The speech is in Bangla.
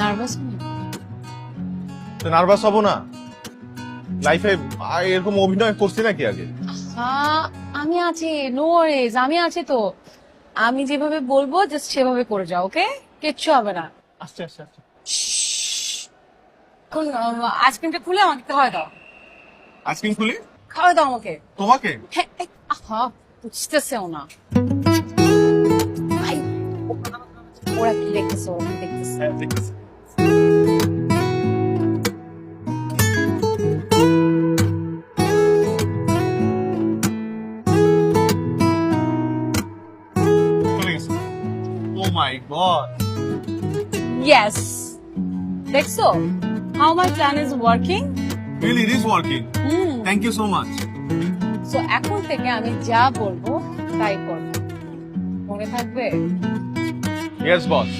নার্ভাস তো নার্ভাস হব না? লাইফে এরকম অভিনয় করছি নাকি আগে? আমি আছি নো ওয়ারিজ আমি আছি তো। আমি যেভাবে বলব জাস্ট সেভাবে করে যাও ওকে কিচ্ছু হবে না। আস্তে আস্তে আইসক্রিমটা খুলে আমাকে খাওয়াই দাও। আইসক্রিম খুলি? খাওয়াই দাও আমাকে। তোমাকে? হ্যাঁ বুঝতেছেও না। ওরা কি দেখতেছে ওরা কি দেখতেছে। মাই গড ইয়েস দেখছ how my plan is working really it is working thank you so much so এখন থেকে আমি যা বলব তাই করব। মনে থাকবে? Yes বস